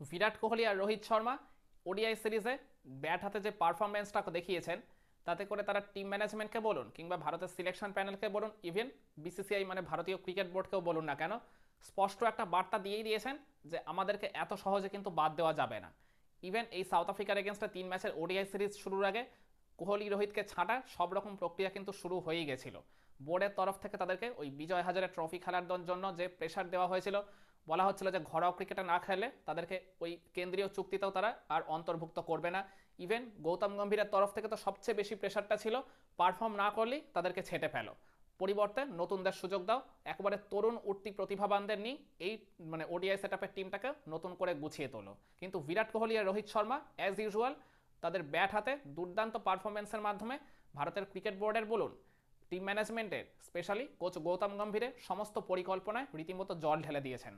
বিরাট কোহলি আর রোহিত শর্মা ওডিআই সিরিজে ব্যাট হাতে যে পারফরমেন্সটা দেখিয়েছেন, তাতে করে তারা টিম ম্যানেজমেন্টকে বলুন কিংবা ভারতের সিলেকশন প্যানেলকে বলুন, ইভেন বিসিসিআই মানে ভারতীয় ক্রিকেট বোর্ডকেও বলুন না কেন, স্পষ্ট একটা বার্তা দিয়েই দিয়েছেন যে আমাদেরকে এত সহজে কিন্তু বাদ দেওয়া যাবে না। ইভেন এই সাউথ আফ্রিকার এগেনস্টে তিন ম্যাচের ওডিআই সিরিজ শুরুর আগে কোহলি, রোহিতকে ছাঁটা সব রকম প্রক্রিয়া কিন্তু শুরু হয়েই গেছিল। বোর্ডের তরফ থেকে তাদেরকে ওই বিজয় হাজারে ট্রফি খেলার জন্য যে প্রেশার দেওয়া হয়েছিল বলা হচ্ছিল যে ঘরোয়া ক্রিকেটে না খেলে তাদেরকে ওই কেন্দ্রীয় চুক্তিতেও তারা আর অন্তর্ভুক্ত করবে না। ইভেন গৌতম গম্ভীরের তরফ থেকে তো সবচেয়ে বেশি প্রেশারটা ছিল পারফর্ম না করলেই তাদেরকে ছেটে ফেলো। পরিবর্তে নতুনদের সুযোগ দাও। একবারে তরুণ উঠতি প্রতিভাবানদের নিয়ে এই মানে ওডিআই সেটআপের টিমটাকে নতুন করে গুছিয়ে তোলো। কিন্তু বিরাট কোহলি আর রোহিত শর্মা অ্যাজ ইউজুয়াল তাদের ব্যাট হাতে দুর্দান্ত পারফরমেন্সের মাধ্যমে ভারতের ক্রিকেট বোর্ডের বলুন টিম ম্যানেজমেন্টের স্পেশালি কোচ গৌতম গম্ভীরের সমস্ত পরিকল্পনায় রীতিমতো জল ঢেলে দিয়েছেন।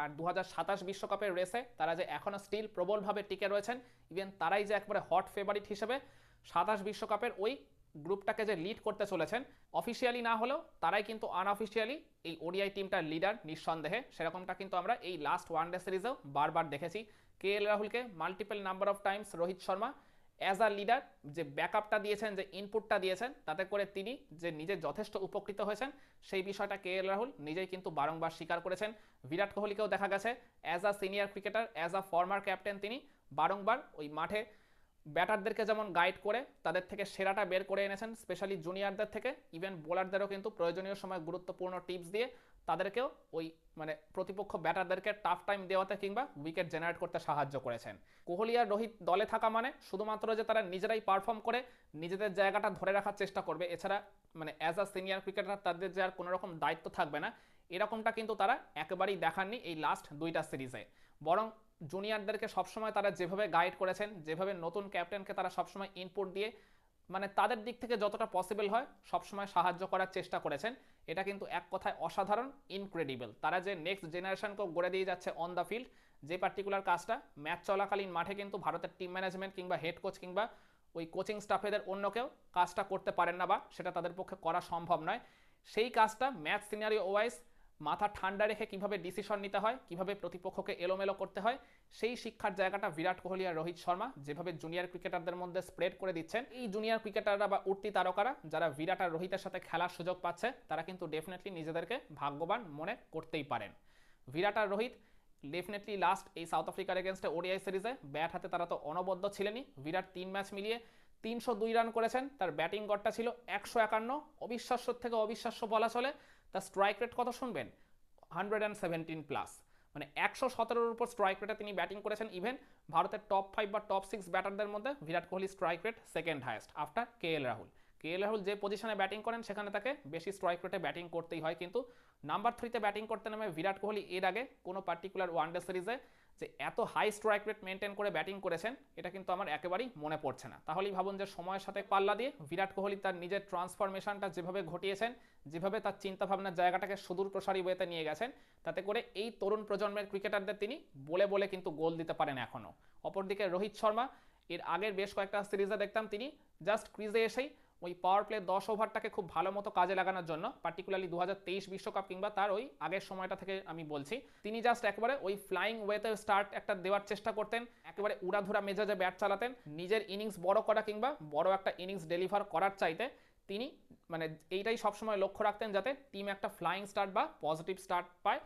আর দু বিশ্বকাপের রেসে তারা যে এখনও স্টিল প্রবলভাবে টিকে রয়েছেন ইভেন তারাই যে একবারে হট ফেভারিট হিসেবে সাতাশ বিশ্বকাপের ওই গ্রুপটাকে যে লিড করতে চলেছেন অফিসিয়ালি না হলেও তারাই কিন্তু আনঅফিসিয়ালি এই ওডিআই টিমটার লিডার নিঃসন্দেহে। সেরকমটা কিন্তু আমরা এই লাস্ট ওয়ান ডে সিরিজেও বারবার দেখেছি। কে এল রাহুলকে multiple number of times Rohit Sharma as a leader যে ব্যাকআপটা দিয়েছেন, যে ইনপুটটা দিয়েছেন, তাতে করে তিনি যে নিজে যথেষ্ট উপকৃত হয়েছেন, সেই বিষয়টা কে এল রাহুল? নিজেই কিন্তু বারংবার স্বীকার করেছেন। বিরাট কোহলিকেও দেখা গেছে as a senior cricketer as a former captain তিনি বারংবার ওই মাঠে ব্যাটারদেরকে যেমন গাইড করে, তাদের থেকে সেরাটা বের করে এনেছেন স্পেশালি জুনিয়রদের থেকে ইভেন বোলারদেরও কিন্তু প্রয়োজনীয় সময় গুরুত্বপূর্ণ টিপস দিয়ে তাদেরকেও ওই মানে প্রতিপক্ষ ব্যাটারদেরকে টাফ টাইম দেওয়াতে কিংবা উইকেট জেনারেট করতে সাহায্য করেছেন। কোহলি আর রোহিত দলে থাকা মানে শুধুমাত্র যে তারা নিজেরাই পারফর্ম করে, নিজেদের জায়গাটা ধরে রাখার চেষ্টা করবে। এছাড়া মানে অ্যাজ আ সিনিয়র ক্রিকেটার তাদের যে আর কোনো রকম দায়িত্ব থাকবে না। এরকমটা কিন্তু তারা একেবারেই দেখাননি এই লাস্ট দুইটা সিরিজে বরং জুনিয়রদেরকে সবসময় তারা যেভাবে গাইড করেছেন, যেভাবে নতুন ক্যাপ্টেনকে তারা সবসময় ইনপুট দিয়ে মানে তাদের দিক থেকে যতটা পসিবল হয়, সবসময় সাহায্য করার চেষ্টা করেছেন। এটা কিন্তু এক কথায় অসাধারণ ইনক্রেডিবল তারা যে নেক্সট জেনারেশনকেও গড়ে দিয়ে যাচ্ছে অন দ্য ফিল্ড যে পার্টিকুলার কাজটা ম্যাচ চলাকালীন মাঠে কিন্তু ভারতের টিম ম্যানেজমেন্ট কিংবা হেড কোচ কিংবা ওই কোচিং স্টাফেদের অন্য কেউ কাজটা করতে পারেন না বা সেটা তাদের পক্ষে করা সম্ভব নয়। সেই কাজটা ম্যাচ সিনারিও ওয়াইজ মাথা ঠান্ডা রেখে কীভাবে ডিসিশন নিতে হয়, কীভাবে প্রতিপক্ষকে এলোমেলো করতে হয়, সেই শিক্ষার জায়গাটা বিরাট কোহলি আর রোহিত শর্মা যেভাবে জুনিয়র ক্রিকেটারদের মধ্যে স্প্রেড করে দিচ্ছেন। এই জুনিয়র ক্রিকেটাররা বা উঠতি তারকারা যারা বিরাট আর রোহিতের সাথে খেলার সুযোগ পাচ্ছে, তারা কিন্তু ডেফিনেটলি নিজেদেরকে ভাগ্যবান মনে করতেই পারেন। বিরাট আর রোহিত ডেফিনেটলি লাস্ট এই সাউথ আফ্রিকার এগেনস্টে ওডিআই সিরিজে ব্যাট হাতে তারা তো অনবদ্য ছিলেনই। বিরাট তিন ম্যাচ মিলিয়ে তিনশো দুই রান করেছেন। তার ব্যাটিং গড়টা ছিল একশো একান্ন। অবিশ্বাস্য থেকে অবিশ্বাস্য বলা চলে। তার স্ট্রাইক রেট কত শুনবেন? হান্ড্রেড অ্যান্ড সেভেন্টিন প্লাস মানে একশো সতেরোর উপর স্ট্রাইক রেটে তিনি ব্যাটিং করেছেন ইভেন ভারতের টপ ফাইভ বা টপ সিক্স ব্যাটারদের মধ্যে Virat Kohli strike rate second highest after K L Rahul K L Rahul যে পজিশনে ব্যাটিং করেন, সেখানে তাকে বেশি স্ট্রাইক রেটে ব্যাটিং করতেই হয়। কিন্তু নাম্বার থ্রিতে ব্যাটিং করতে নামে বিরাট কোহলি এর আগে কোনো পার্টিকুলার ওয়ানডে সিরিজে যে এত হাই স্ট্রাইক রেট মেনটেন করে ব্যাটিং করেছেন, এটা কিন্তু আমার একেবারেই মনে পড়ছে না। তাহলেই ভাবুন যে সময়ের সাথে পাল্লা দিয়ে বিরাট কোহলি তার নিজের ট্রান্সফরমেশনটা যেভাবে ঘটিয়েছেন, যেভাবে তার চিন্তাভাবনার জায়গাটাকে সুদূর প্রসারী ওয়েতে নিয়ে গেছেন, তাতে করে এই তরুণ প্রজন্মের ক্রিকেটারদের তিনি বলে বলে কিন্তু গোল দিতে পারেন এখনও অপরদিকে রোহিত শর্মা, এর আগের বেশ কয়েকটা সিরিজে দেখতাম তিনি জাস্ট ক্রিজে এসেই ওই পাওয়ার প্লে দশ ওভারটাকে খুব ভালো মতো কাজে লাগানোর জন্য পার্টিকুলারলি দু বিশ্বকাপ কিংবা তার ওই আগের সময়টা থেকে আমি বলছি, তিনি জাস্ট একবারে ওই ফ্লাইং ওয়েতে স্টার্ট একটা দেওয়ার চেষ্টা করতেন, একেবারে উড়াধুরা মেজাজে ব্যাট চালাতেন, নিজের ইনিংস বড় করা কিংবা বড় একটা ইনিংস ডেলিভার করার চাইতে তিনি মানে এইটাই সবসময় লক্ষ্য রাখতেন যাতে টিম একটা ফ্লাইং স্টার্ট বা পজিটিভ স্টার্ট পায়,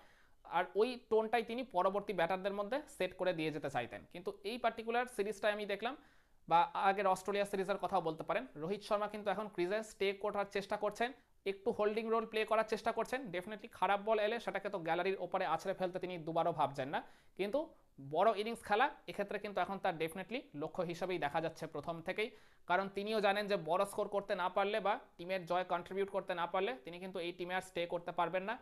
আর ওই টোনটাই তিনি পরবর্তী ব্যাটারদের মধ্যে সেট করে দিয়ে যেতে চাইতেন। কিন্তু এই পার্টিকুলার সিরিজটাই আমি দেখলাম বা আগের অস্ট্রেলিয়া সিরিজের কথাও বলতে পারেন। রোহিত শর্মা কিন্তু এখন ক্রিজে স্টে করার চেষ্টা করছেন, একটু হোল্ডিং রোল প্লে করার চেষ্টা করছেন। ডেফিনেটলি খারাপ বল এলে সেটাকে তো গ্যালারির ওপরে আছড়ে ফেলতে তিনি দুবারও ভাবছেন না। কিন্তু বড় ইনিংস খেলা, এক্ষেত্রে কিন্তু এখন তার ডেফিনেটলি লক্ষ্য হিসাবেই দেখা যাচ্ছে প্রথম থেকেই। কারণ তিনিও জানেন যে বড় স্কোর করতে না পারলে বা টিমের জয় কন্ট্রিবিউট করতে না পারলে তিনি কিন্তু এই টিমে আর স্টে করতে পারবেন না।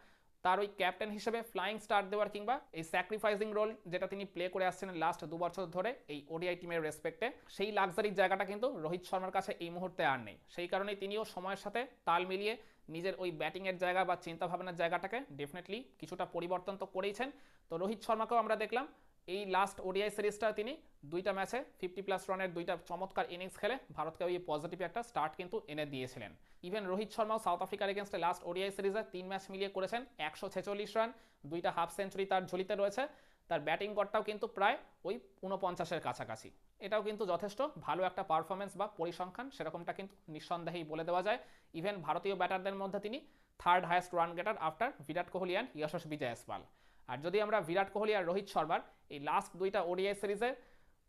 তার ওই ক্যাপ্টেন হিসেবে ফ্লাইং স্টার দেওয়ার কিংবা এই স্যাক্রিফাইসিং রোল যেটা তিনি প্লে করে আসছেন লাস্ট দু বছর ধরে এই ওডিআই টিমের রেসপেক্টে সেই লাক্সারির জায়গাটা কিন্তু রোহিত শর্মার কাছে এই মুহূর্তে আর নেই। সেই কারণেই তিনিও সময়ের সাথে তাল মিলিয়ে নিজের ওই ব্যাটিংয়ের জায়গা বা চিন্তাভাবনার জায়গাটাকে ডেফিনেটলি কিছুটা পরিবর্তন তো করেইছেন। তো রোহিত শর্মাকেও আমরা দেখলাম এই লাস্ট ওডিআই সিরিজটা তিনি দুইটা ম্যাচে ফিফটি প্লাস রানের দুইটা চমৎকার ইনিংস খেলে ভারতকে ওই পজিটিভ একটা স্টার্ট কিন্তু এনে দিয়েছিলেন। ইভেন রোহিত শর্মাও সাউথ আফ্রিকার এগেনস্টে লাস্ট ওডিআই সিরিজে তিন ম্যাচ মিলিয়ে করেছেন, একশো ছেচল্লিশ রান দুইটা হাফ সেঞ্চুরি তার ঝুলিতে রয়েছে। তার ব্যাটিং গড়টাও কিন্তু প্রায় ওই উনপঞ্চাশের কাছাকাছি। এটাও কিন্তু যথেষ্ট, ভালো একটা পারফরমেন্স বা পরিসংখ্যান সেরকমটা কিন্তু নিঃসন্দেহেই বলে দেওয়া যায়। ইভেন ভারতীয় ব্যাটারদের মধ্যে তিনি third highest run getter after Virat Kohli and Yashasvi Jaiswal আর যদি আমরা বিরাট কোহলি আর রোহিত শর্মার এই লাস্ট দুইটা ওডিআই সিরিজের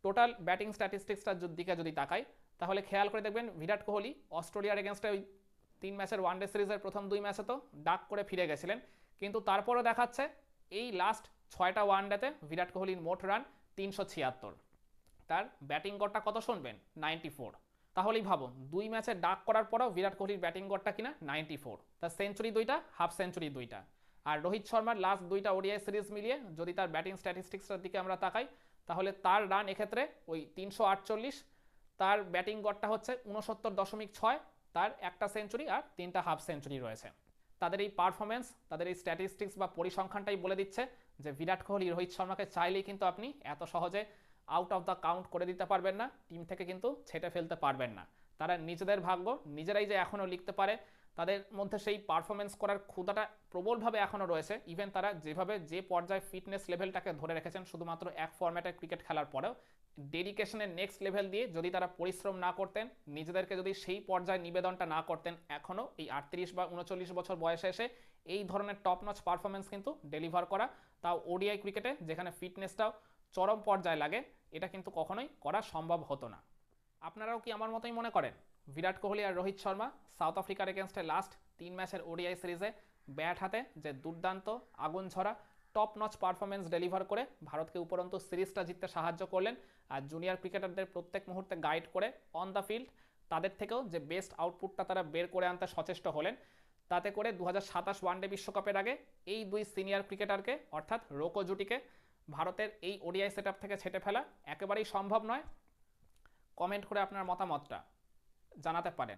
টোটাল ব্যাটিং স্ট্যাটিস্টিক্সটার দিকে যদি তাকাই, তাহলে খেয়াল করে দেখবেন বিরাট কোহলি অস্ট্রেলিয়ার এগেনস্টে ওই তিন ম্যাচের ওয়ানডে সিরিজের প্রথম দুই ম্যাচে তো ডাক করে ফিরে গেছিলেন। কিন্তু তারপরও দেখাচ্ছে এই লাস্ট ছয়টা ওয়ানডেতে বিরাট কোহলির মোট রান তিনশো ছিয়াত্তর। তার ব্যাটিং গড়টা কত শুনবেন? নাইনটি ফোর তাহলেই ভাবুন, দুই ম্যাচে ডাক করার পরও বিরাট কোহলির ব্যাটিং গড়টা কিনা নাইনটি ফোর তার সেঞ্চুরি দুইটা হাফ সেঞ্চুরি দুইটা। আর রোহিত শর্মার লাস্ট দুইটা ওডিআই সিরিজ মিলিয়ে যদি তার ব্যাটিং স্ট্যাটিস্টিক্সের দিকে আমরা তাকাই, তাহলে তার রান এক্ষেত্রে ওই তিনশো আটচল্লিশ, তার ব্যাটিং গড়টা হচ্ছে উনসত্তর দশমিক ছয়, তার একটা সেঞ্চুরি আর তিনটা হাফ সেঞ্চুরি রয়েছে। তাদের এই পারফরমেন্স তাদের এই স্ট্যাটিস্টিক্স বা পরিসংখ্যানটাই বলে দিচ্ছে যে বিরাট কোহলি, রোহিত শর্মাকে চাইলেই কিন্তু আপনি এত সহজে আউট অফ দ্য কাউন্ট করে দিতে পারবেন না টিম থেকে কিন্তু ছেটে ফেলতে পারবেন না। তারা নিজেদের ভাগ্য, নিজেরাই যে এখনও লিখতে পারে তাদের মধ্যে সেই পারফরমেন্স করার ক্ষুদাটা প্রবলভাবে এখনও রয়েছে। ইভেন তারা যেভাবে যে পর্যায়ে ফিটনেস লেভেলটাকে ধরে রেখেছেন, শুধুমাত্র এক ফরম্যাটে ক্রিকেট খেলার পরেও ডেডিকেশনের নেক্সট লেভেল দিয়ে যদি তারা পরিশ্রম না করতেন, নিজেদেরকে যদি সেই পর্যায়ে নিবেদনটা না করতেন এখনও এই আটত্রিশ বা উনচল্লিশ বছর বয়সে এসে এই ধরনের টপ নচ পারফরমেন্স কিন্তু ডেলিভার করা, তাও ওডিআই ক্রিকেটে যেখানে ফিটনেসটাও চরম পর্যায়ে লাগে, এটা কিন্তু কখনোই করা সম্ভব হতো না। আপনারাও কি আমার মতোই মনে করেন? বিরাট কোহলি আর রোহিত শর্মা সাউথ আফ্রিকার এগেনস্টে লাস্ট তিন ম্যাচের ওডিআই সিরিজে ব্যাট হাতে যে দুর্দান্ত আগুন ঝরা টপ নচ পারফরমেন্স ডেলিভার করে ভারতকে উপরন্তু সিরিজটা জিততে সাহায্য করলেন। আর জুনিয়র ক্রিকেটারদের প্রত্যেক মুহূর্তে গাইড করে অন দ্য ফিল্ড তাদের থেকেও যে বেস্ট আউটপুটটা তারা বের করে আনতে সচেষ্ট হলেন। তাতে করে দু হাজার সাতাশ ওয়ানডে বিশ্বকাপের আগে এই দুই সিনিয়র ক্রিকেটারকে অর্থাৎ রোকো জুটিকে ভারতের এই ওডিআই সেট থেকে ছেটে ফেলা একেবারেই সম্ভব নয়। কমেন্ট করে আপনার মতামতটা। জানাতে পারেন